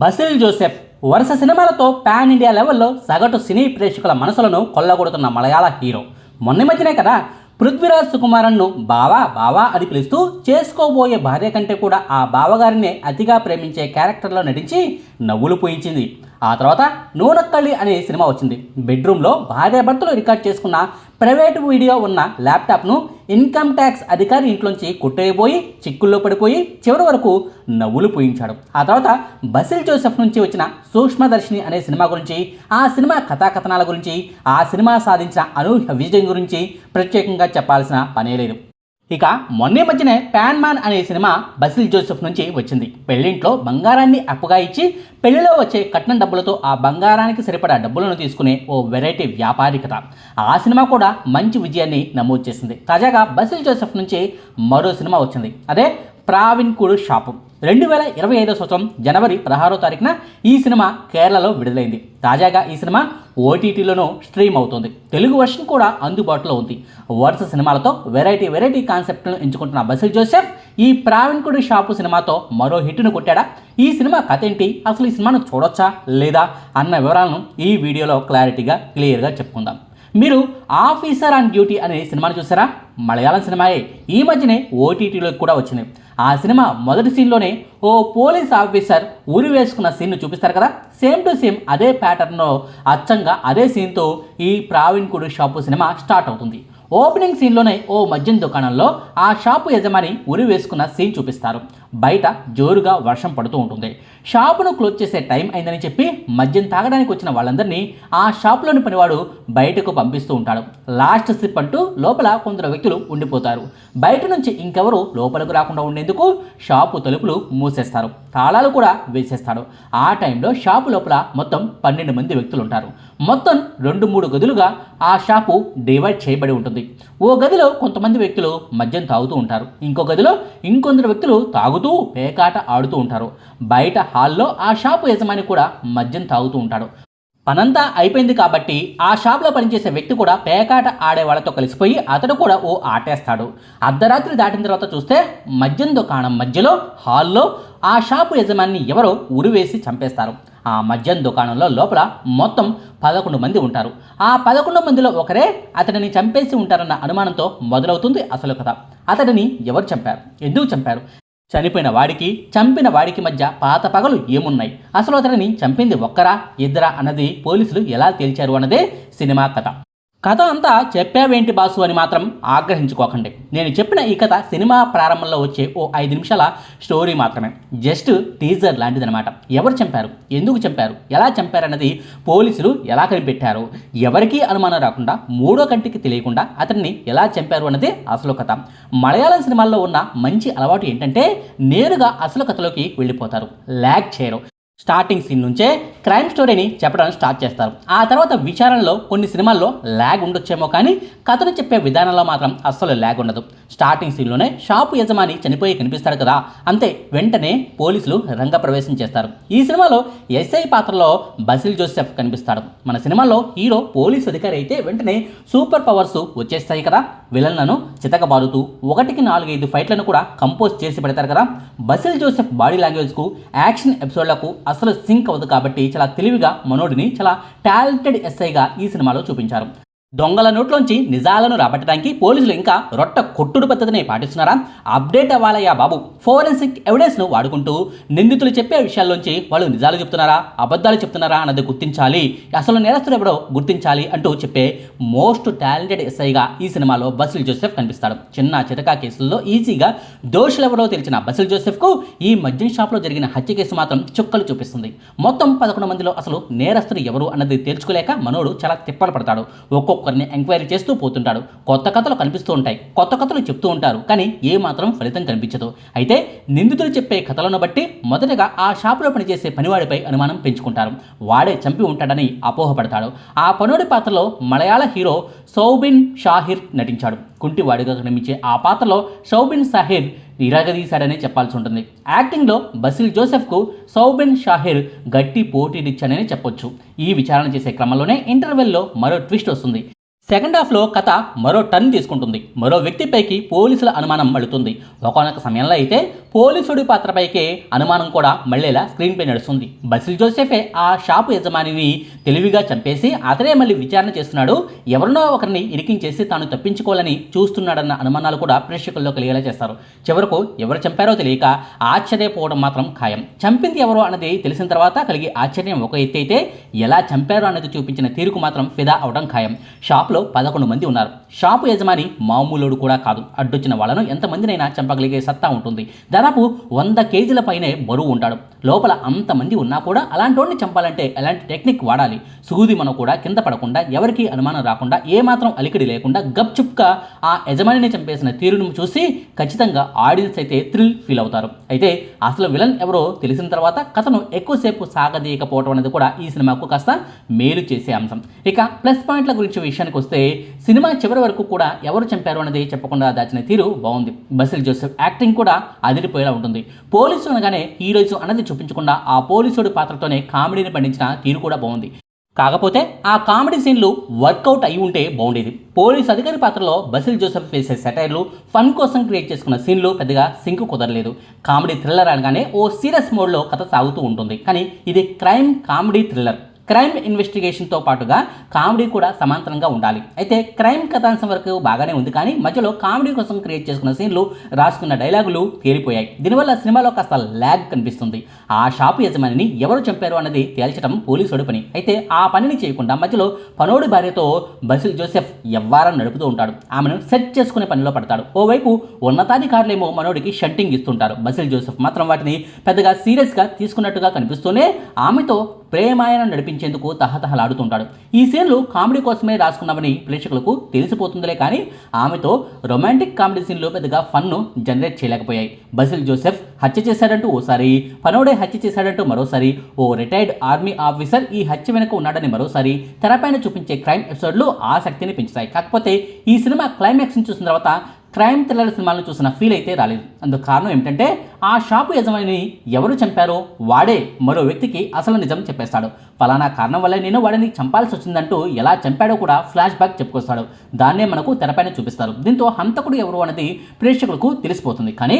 Basil Joseph వరుస సినిమాలతో pan India లెవెల్లో సగటు సినీ ప్రేక్షకుల మనసులను కొల్లగొడుతున్న మలయాళ హీరో. మొన్న మధ్యనే కదా పృథ్వీరాజ్ సుకుమారన్ను బావా బావా అని పిలుస్తూ చేసుకోబోయే భార్య కంటే కూడా ఆ బావగారినే అతిగా ప్రేమించే క్యారెక్టర్లో నటించి నవ్వులు పోయించింది. ఆ తర్వాత నూనక్కళ్ళి అనే సినిమా వచ్చింది. బెడ్రూమ్లో భార్యాభర్తలు రికార్డ్ చేసుకున్న ప్రైవేట్ వీడియో ఉన్న ల్యాప్టాప్ను ఇన్కమ్ ట్యాక్స్ అధికారి ఇంట్లోంచి కొట్టేయబోయి చిక్కుల్లో పడిపోయి చివరి వరకు నవ్వులు పూయించాడు. ఆ తర్వాత బసిల్ జోసెఫ్ నుంచి వచ్చిన సూక్ష్మదర్శిని అనే సినిమా గురించి ఆ సినిమా కథాకథనాల గురించి ఆ సినిమా సాధించిన అనూహ్య విజయం గురించి ప్రత్యేకంగా చెప్పాల్సిన పనే లేదు. ఇక మొన్నే మధ్యనే ప్యాన్ మ్యాన్ అనే సినిమా బసిల్ జోసెఫ్ నుంచి వచ్చింది. పెళ్ళింట్లో బంగారాన్ని అప్పుగా ఇచ్చి పెళ్ళిలో వచ్చే కట్నం డబ్బులతో ఆ బంగారానికి సరిపడా డబ్బులను తీసుకునే ఓ వెరైటీ వ్యాపారి కథ. ఆ సినిమా కూడా మంచి విజయాన్ని నమోదు చేసింది. తాజాగా బసిల్ జోసెఫ్ నుంచి మరో సినిమా వచ్చింది. అదే ప్రావిన్కుడు షాపు. రెండు వేల ఇరవై ఐదో సంవత్సరం జనవరి పదహారో తారీఖున ఈ సినిమా కేరళలో విడుదలైంది. తాజాగా ఈ సినిమా ఓటీటీలోనూ స్ట్రీమ్ అవుతుంది. తెలుగు వర్షన్ కూడా అందుబాటులో ఉంది. వరుస సినిమాలతో వెరైటీ వెరైటీ కాన్సెప్ట్ను ఎంచుకుంటున్న బసిల్ జోసెఫ్ ఈ ప్రావిన్కుడి షాపు సినిమాతో మరో హిట్ను కొట్టాడా? ఈ సినిమా కథ ఏంటి? అసలు ఈ సినిమాను చూడొచ్చా? లేదా? అన్న వివరాలను ఈ వీడియోలో క్లారిటీగా క్లియర్గా చెప్పుకుందాం. మీరు ఆఫీసర్ ఆన్ డ్యూటీ అనే సినిమాను చూసారా? మలయాళం సినిమాయే. ఈ మధ్యనే ఓటీటీలోకి కూడా వచ్చింది. ఆ సినిమా మొదటి సీన్లోనే ఓ పోలీస్ ఆఫీసర్ ఉరి వేసుకున్న సీన్ను చూపిస్తారు కదా? సేమ్ టు సేమ్ అదే ప్యాటర్న్లో అచ్చంగా అదే సీన్తో ఈ ప్రావీణ్కుడు షాపు సినిమా స్టార్ట్ అవుతుంది. ఓపెనింగ్ సీన్లోనే ఓ మద్యం దుకాణంలో ఆ షాపు యజమాని ఉరి వేసుకున్న సీన్ చూపిస్తారు. బయట జోరుగా వర్షం పడుతూ ఉంటుంది. షాపును క్లోజ్ చేసే టైం అయిందని చెప్పి మద్యం తాగడానికి వచ్చిన వాళ్ళందరినీ ఆ షాపులోని పనివాడు బయటకు పంపిస్తూ ఉంటాడు. లాస్ట్ సిప్ అంటూ లోపల కొందరు వ్యక్తులు ఉండిపోతారు. బయట నుంచి ఇంకెవరు లోపలికి రాకుండా ఉండేందుకు షాపు తలుపులు మూసేస్తారు. తాళాలు కూడా వేసేస్తాడు. ఆ టైంలో షాపు లోపల మొత్తం పన్నెండు మంది వ్యక్తులు ఉంటారు. మొత్తం రెండు మూడు గదులుగా ఆ షాపు డివైడ్ చేయబడి ఉంటుంది. ఓ గదిలో కొంతమంది వ్యక్తులు మద్యం తాగుతూ ఉంటారు. ఇంకో గదిలో ఇంకొందరు వ్యక్తులు తాగుతూ పేకాట ఆడుతూ ఉంటారు. బయట హాల్లో ఆ షాపు యజమాని కూడా మద్యం తాగుతూ ఉంటాడు. పనంతా అయిపోయింది కాబట్టి ఆ షాప్లో పనిచేసే వ్యక్తి కూడా పేకాట ఆడే వాళ్ళతో కలిసిపోయి అతడు కూడా ఓ ఆటేస్తాడు. అర్ధరాత్రి దాటిన తర్వాత చూస్తే మద్యం దుకాణం మధ్యలో హాల్లో ఆ షాపు యజమాని ఎవరో ఉరివేసి చంపేస్తారు. ఆ మద్యం దుకాణంలో లోపల మొత్తం పదకొండు మంది ఉంటారు. ఆ పదకొండు మందిలో ఒకరే అతడిని చంపేసి ఉంటారన్న అనుమానంతో మొదలవుతుంది అసలు కథ. అతడిని ఎవరు చంపారు? ఎందుకు చంపారు? చనిపోయిన వాడికి చంపిన వాడికి మధ్య పాత పగలు ఏమున్నాయి? అసలు అతనిని చంపింది ఒక్కరా ఇద్దరా అన్నది పోలీసులు ఎలా తేల్చారు అన్నదే సినిమా కథ. కథ అంతా చెప్పావేంటి బాసు అని మాత్రం ఆగ్రహించుకోకండి. నేను చెప్పిన ఈ కథ సినిమా ప్రారంభంలో వచ్చే ఓ ఐదు నిమిషాల స్టోరీ మాత్రమే. జస్ట్ టీజర్ లాంటిదనమాట ఎవరు చంపారు? ఎందుకు చంపారు? ఎలా చంపారన్నది పోలీసులు ఎలా కనిపెట్టారు? ఎవరికీ అనుమానం రాకుండా మూడో కంటికి తెలియకుండా అతన్ని ఎలా చంపారు అన్నది అసలు కథ. మలయాళం సినిమాల్లో ఉన్న మంచి అలవాటు ఏంటంటే నేరుగా అసలు కథలోకి వెళ్ళిపోతారు. ల్యాగ్ చేయరు. స్టార్టింగ్ సీన్ నుంచే క్రైమ్ స్టోరీని చెప్పడం స్టార్ట్ చేస్తారు. ఆ తర్వాత విచారణలో కొన్ని సినిమాల్లో ల్యాగ్ ఉండొచ్చేమో కానీ కథను చెప్పే విధానంలో మాత్రం అస్సలు ల్యాగ్ ఉండదు. స్టార్టింగ్ సీన్లోనే షాపు యజమాని చనిపోయి కనిపిస్తాడు కదా అంతే వెంటనే పోలీసులు రంగప్రవేశం చేస్తారు. ఈ సినిమాలో ఎస్ఐ పాత్రలో బసిల్ జోసెఫ్ కనిపిస్తాడు. మన సినిమాలో హీరో పోలీసు అధికారి అయితే వెంటనే సూపర్ పవర్స్ వచ్చేస్తాయి కదా. విలన్లను చితకబారుతూ ఒకటికి నాలుగైదు ఫైట్లను కూడా కంపోజ్ చేసి పెడతారు కదా. బసిల్ జోసెఫ్ బాడీ లాంగ్వేజ్కు యాక్షన్ ఎపిసోడ్లకు అసలు సింక్ అవ్వదు కాబట్టి చాలా తెలివిగా మనోడిని చాలా టాలెంటెడ్ ఎస్ఐగా ఈ సినిమాలో చూపించారు. దొంగల నోట్లోంచి నిజాలను రాబట్టడానికి పోలీసులు ఇంకా రొట్ట కొట్టుడు పద్ధతిని పాటిస్తున్నారా? అప్డేట్ అవ్వాలయ్యా బాబు. ఫోరెన్సిక్ ఎవిడెన్స్ను వాడుకుంటూ నిందితులు చెప్పే విషయాల్లోంచి వాళ్ళు నిజాలు చెప్తున్నారా? అబద్ధాలు చెప్తున్నారా అన్నది గుర్తించాలి. అసలు నేరస్తులు ఎవడో గుర్తించాలి అంటూ చెప్పే మోస్ట్ టాలెంటెడ్ ఎస్ఐగా ఈ సినిమాలో బసిల్ జోసెఫ్ కనిపిస్తాడు. చిన్న చితకా కేసుల్లో ఈజీగా దోషులు ఎవరో తెలిసిన బసిల్ జోసెఫ్కు ఈ మద్యం షాప్లో జరిగిన హత్య కేసు మాత్రం చుక్కలు చూపిస్తుంది. మొత్తం పదకొండు మందిలో అసలు నేరస్తులు ఎవరు అన్నది తేల్చుకోలేక మనోడు చాలా తిప్పలు పడతాడు. ఒక్కొక్కరిని ఎంక్వైరీ చేస్తూ పోతుంటాడు. కొత్త కథలు కనిపిస్తూ ఉంటాయి. కొత్త కథలు చెప్తూ ఉంటారు. కానీ ఏ మాత్రం ఫలితం కనిపించదు. అయితే నిందితులు చెప్పే కథలను బట్టి మొదటగా ఆ షాపులో పనిచేసే పనివాడిపై అనుమానం పెంచుకుంటారు. వాడే చంపి ఉంటాడని అపోహపడతాడు. ఆ పనుడి పాత్రలో మలయాళ హీరో సౌబిన్ షాహిర్ నటించాడు. కుంటివాడిగా కనిపించే ఆ పాత్రలో షౌబిన్ సాహిర్ నిరాగదీశాడనే చెప్పాల్సి ఉంటుంది. యాక్టింగ్లో బసిల్ జోసెఫ్కు సౌబిన్ షాహిర్ గట్టి పోటీనిచ్చాడని చెప్పొచ్చు. ఈ విచారణ చేసే క్రమంలోనే ఇంటర్వెల్లో మరో ట్విస్ట్ వస్తుంది. సెకండ్ హాఫ్లో కథ మరో టర్న్ తీసుకుంటుంది. మరో వ్యక్తిపైకి పోలీసుల అనుమానం మళ్ళుతుంది. ఒకనొక సమయంలో అయితే పోలీసుడి పాత్రపైకే అనుమానం కూడా మళ్ళేలా స్క్రీన్పై నడుస్తుంది. బసిల్ జోసెఫే ఆ షాపు యజమానిని తెలివిగా చంపేసి అతనే మళ్ళీ విచారణ చేస్తున్నాడు. ఎవరినో ఒకరిని ఇరికించేసి తాను తప్పించుకోవాలని చూస్తున్నాడన్న అనుమానాలు కూడా ప్రేక్షకుల్లో కలిగేలా చేస్తారు. చివరకు ఎవరు చంపారో తెలియక ఆశ్చర్యపోవడం మాత్రం ఖాయం. చంపింది ఎవరో అన్నది తెలిసిన తర్వాత కలిగే ఆశ్చర్యం ఒక ఎత్తు అయితే ఎలా చంపారో అన్నది చూపించిన తీరుకు మాత్రం ఫిదా అవడం ఖాయం. షాప్లో పదకొండు మంది ఉన్నారు. షాపు యజమాని మామూలుడు కూడా కాదు. అడ్డొచ్చిన వాళ్ళను ఎంతమందినైనా చంపగలిగే సత్తా ఉంటుంది. దాదాపు వంద కేజీల పైనే బరువు ఉంటాడు. లోపల అంతమంది ఉన్నా కూడా అలాంటి చంపాలంటే ఎలాంటి టెక్నిక్ వాడాలి? సూది మనం కూడా కింద పడకుండా ఎవరికీ అనుమానం రాకుండా ఏమాత్రం అలికిడి లేకుండా గప్చుప్గా ఆ యజమానిని చంపేసిన తీరును చూసి ఖచ్చితంగా ఆడియన్స్ అయితే థ్రిల్ ఫీల్ అవుతారు. అయితే అసలు విలన్ ఎవరో తెలిసిన తర్వాత కథను ఎక్కువసేపు సాగదీయకపోవడం అనేది కూడా ఈ సినిమాకు కాస్త మేలు చేసే అంశం. ఇక ప్లస్ పాయింట్ల గురించి విషయానికి వస్తే సినిమా చివరి వరకు కూడా ఎవరు చంపారు అనేది చెప్పకుండా దాచిన తీరు బాగుంది. బసిల్ జోసెఫ్ యాక్టింగ్ కూడా అదిరిపోయేలా ఉంటుంది. పోలీసు అనగానే హీరోయిజం అన్నది చూపించకుండా ఆ పోలీసుడి పాత్రతోనే కామెడీని పండించిన తీరు కూడా బాగుంది. కాకపోతే ఆ కామెడీ సీన్లు వర్కౌట్ అయి ఉంటే బాగుండేది. పోలీస్ అధికారి పాత్రలో బసిల్ జోసెఫ్ వేసే సెటైర్లు ఫన్ కోసం క్రియేట్ చేసుకున్న సీన్లు పెద్దగా సింక్ కుదరలేదు. కామెడీ థ్రిల్లర్ అనగానే ఓ సీరియస్ మోడ్లో కథ సాగుతూ ఉంటుంది. కానీ ఇది క్రైమ్ కామెడీ థ్రిల్లర్. క్రైమ్ ఇన్వెస్టిగేషన్తో పాటుగా కామెడీ కూడా సమాంతరంగా ఉండాలి. అయితే క్రైమ్ కథాంశం వరకు బాగానే ఉంది కానీ మధ్యలో కామెడీ కోసం క్రియేట్ చేసుకున్న సీన్లు రాసుకున్న డైలాగులు తేలిపోయాయి. దీనివల్ల సినిమాలో కాస్త ల్యాగ్ కనిపిస్తుంది. ఆ షాపు యజమానిని ఎవరు చంపారు అన్నది తేల్చడం పోలీసుడు పని. అయితే ఆ పనిని చేయకుండా మధ్యలో పనోడి భార్యతో బసిల్ జోసెఫ్ ఎవ్వారం నడుపుతూ ఉంటాడు. ఆమెను సెట్ చేసుకునే పనిలో పడతాడు. ఓవైపు ఉన్నతాధికారులేమో మనోడికి షంటింగ్ ఇస్తుంటారు. బసిల్ జోసెఫ్ మాత్రం వాటిని పెద్దగా సీరియస్గా తీసుకున్నట్టుగా కనిపిస్తూనే ఆమెతో ప్రేమాయణం నడిపించేందుకు తహతహలాడుతుంటాడు. ఈ సీన్లు కామెడీ కోసమే రాసుకున్నామని ప్రేక్షకులకు తెలిసిపోతుందిలే కానీ ఆమెతో రొమాంటిక్ కామెడీ సీన్లు పెద్దగా ఫన్ను జనరేట్ చేయలేకపోయాయి. బసిల్ జోసెఫ్ హత్య చేశాడంటూ ఓసారి పనోడే హత్య చేశాడంటూ మరోసారి ఓ రిటైర్డ్ ఆర్మీ ఆఫీసర్ ఈ హత్య వెనుక ఉన్నాడని మరోసారి తెరపైన చూపించే క్రైమ్ ఎపిసోడ్లు ఆసక్తిని పెంచుతాయి. కాకపోతే ఈ సినిమా క్లైమాక్స్ని చూసిన తర్వాత క్రైమ్ థ్రిల్లర్ సినిమాలను చూసిన ఫీల్ అయితే రాలేదు. అందుకు కారణం ఏమిటంటే ఆ షాపు యజమానిని ఎవరు చంపారో వాడే మరో వ్యక్తికి అసలు నిజం చెప్పేస్తాడు. ఫలానా కారణం వల్ల నేను వాడిని చంపాల్సి వచ్చిందంటూ ఎలా చంపాడో కూడా ఫ్లాష్ బ్యాక్ చెప్పుకొస్తాడు. దాన్నే మనకు తెరపైన చూపిస్తారు. దీంతో హంతకుడు ఎవరు అనేది ప్రేక్షకులకు తెలిసిపోతుంది. కానీ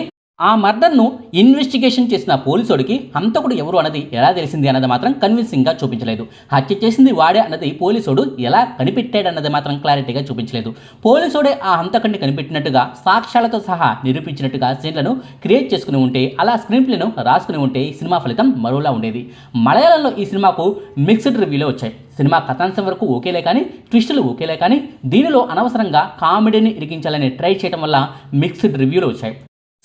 ఆ మర్డర్ను ఇన్వెస్టిగేషన్ చేసిన పోలీసుడికి హంతకుడు ఎవరు అన్నది ఎలా తెలిసింది అన్నది మాత్రం కన్విన్సింగ్గా చూపించలేదు. హత్య చేసింది వాడే అన్నది పోలీసుడు ఎలా కనిపెట్టాడన్నది మాత్రం క్లారిటీగా చూపించలేదు. పోలీసుడే ఆ హంతకుడిని కనిపెట్టినట్టుగా సాక్ష్యాలతో సహా నిరూపించినట్టుగా సీన్లను క్రియేట్ చేసుకుని ఉంటే అలా స్క్రీన్ ప్లేను రాసుకుని ఉంటే ఈ సినిమా ఫలితం మరోలా ఉండేది. మలయాళంలో ఈ సినిమాకు మిక్స్డ్ రివ్యూలే వచ్చాయి. సినిమా కథాంశం వరకు ఓకేలే కానీ ట్విస్టులు ఓకేలే కానీ దీనిలో అనవసరంగా కామెడీని ఇరికించాలని ట్రై చేయడం వల్ల మిక్స్డ్ రివ్యూలు వచ్చాయి.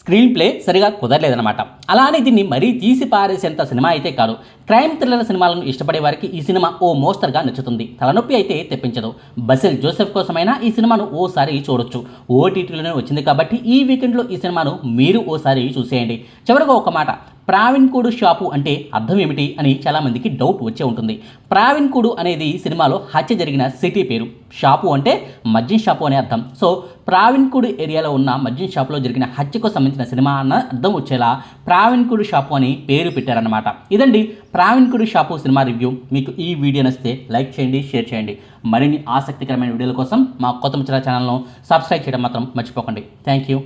స్క్రీన్ ప్లే సరిగా కుదరలేదన్నమాట. అలానే దీన్ని మరీ తీసి పారేసేంత సినిమా అయితే కాదు. క్రైమ్ థ్రిల్లర్ సినిమాలను ఇష్టపడే వారికి ఈ సినిమా ఓ మోస్తరుగా నచ్చుతుంది. తలనొప్పి అయితే తెప్పించదు. బసిల్ జోసెఫ్ కోసమైనా ఈ సినిమాను ఓసారి చూడొచ్చు. ఓటీటీలోనే వచ్చింది కాబట్టి ఈ వీకెండ్లో ఈ సినిమాను మీరు ఓసారి చూసేయండి. చివరిగా ఒక మాట. ప్రావిన్కుడు షాపు అంటే అర్థం ఏమిటి అని చాలామందికి డౌట్ వచ్చే ఉంటుంది. ప్రావిన్కుడు అనేది సినిమాలో హత్య జరిగిన సిటీ పేరు. షాపు అంటే మద్యం షాపు అనే అర్థం. సో ప్రావిన్కుడు ఏరియాలో ఉన్న మద్యం షాపులో జరిగిన హత్యకు సంబంధించిన సినిమా అన్న అర్థం వచ్చేలా ప్రావిన్కుడు షాపు అని పేరు పెట్టారన్నమాట. ఇదండి ప్రావిన్కుడు షాపు సినిమా రివ్యూ. మీకు ఈ వీడియో నచ్చితే లైక్ చేయండి షేర్ చేయండి. మరిన్ని ఆసక్తికరమైన వీడియోల కోసం మా కొత్త ముచ్చల ఛానల్ను సబ్స్క్రైబ్ చేయడం మాత్రం మర్చిపోకండి. Thank you.